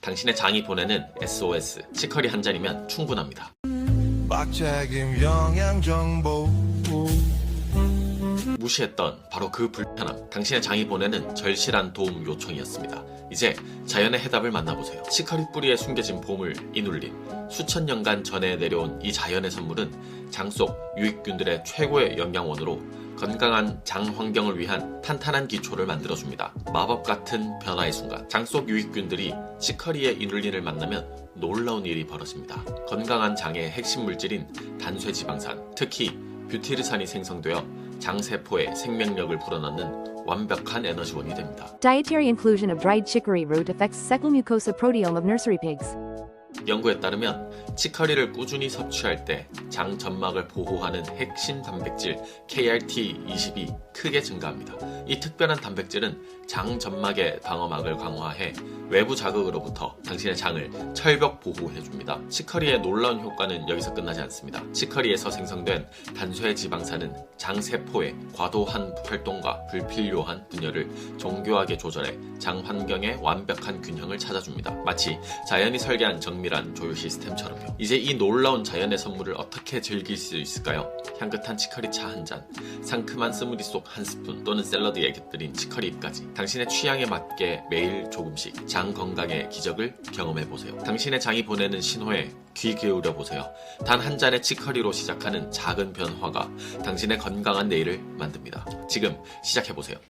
당신의 장이 보내는 SOS 치커리 한 잔이면 충분합니다. 막책임 영양 정보 무시했던 바로 그 불편함. 당신의 장이 보내는 절실한 도움 요청이었습니다. 이제 자연의 해답을 만나보세요. 치커리 뿌리에 숨겨진 보물 이눌린. 수천 년간 전해 내려온 이 자연의 선물은 장 속 유익균들의 최고의 영양원으로 건강한 장 환경을 위한 탄탄한 기초를 만들어줍니다. 마법 같은 변화의 순간, 장 속 유익균들이 치커리의 이눌린을 만나면 놀라운 일이 벌어집니다. 건강한 장의 핵심 물질인 단쇠지방산, 특히 뷰티르산이 생성되어 장세포의 생명력을 불어넣는 완벽한 에너지원이 됩니다. Dietary inclusion of dried chicory root affects cecal mucosa proteome of nursery pigs. 연구에 따르면 치커리를 꾸준히 섭취할 때 장 점막을 보호하는 핵심 단백질 KRT20이 크게 증가합니다. 이 특별한 단백질은 장 점막의 방어막을 강화해 외부 자극으로부터 당신의 장을 철벽 보호해줍니다. 치커리의 놀라운 효과는 여기서 끝나지 않습니다. 치커리에서 생성된 단소의 지방산은 장 세포의 과도한 활동과 불필요한 분열을 정교하게 조절해 장 환경의 완벽한 균형을 찾아줍니다. 마치 자연이 설계한 정 밀한 조율 시스템처럼요. 이제 이 놀라운 자연의 선물을 어떻게 즐길 수 있을까요? 향긋한 치커리 차 한 잔, 상큼한 스무디 속 한 스푼 또는 샐러드에 곁들인 치커리 잎까지 당신의 취향에 맞게 매일 조금씩 장 건강의 기적을 경험해 보세요. 당신의 장이 보내는 신호에 귀 기울여 보세요. 단 한 잔의 치커리로 시작하는 작은 변화가 당신의 건강한 내일을 만듭니다. 지금 시작해 보세요.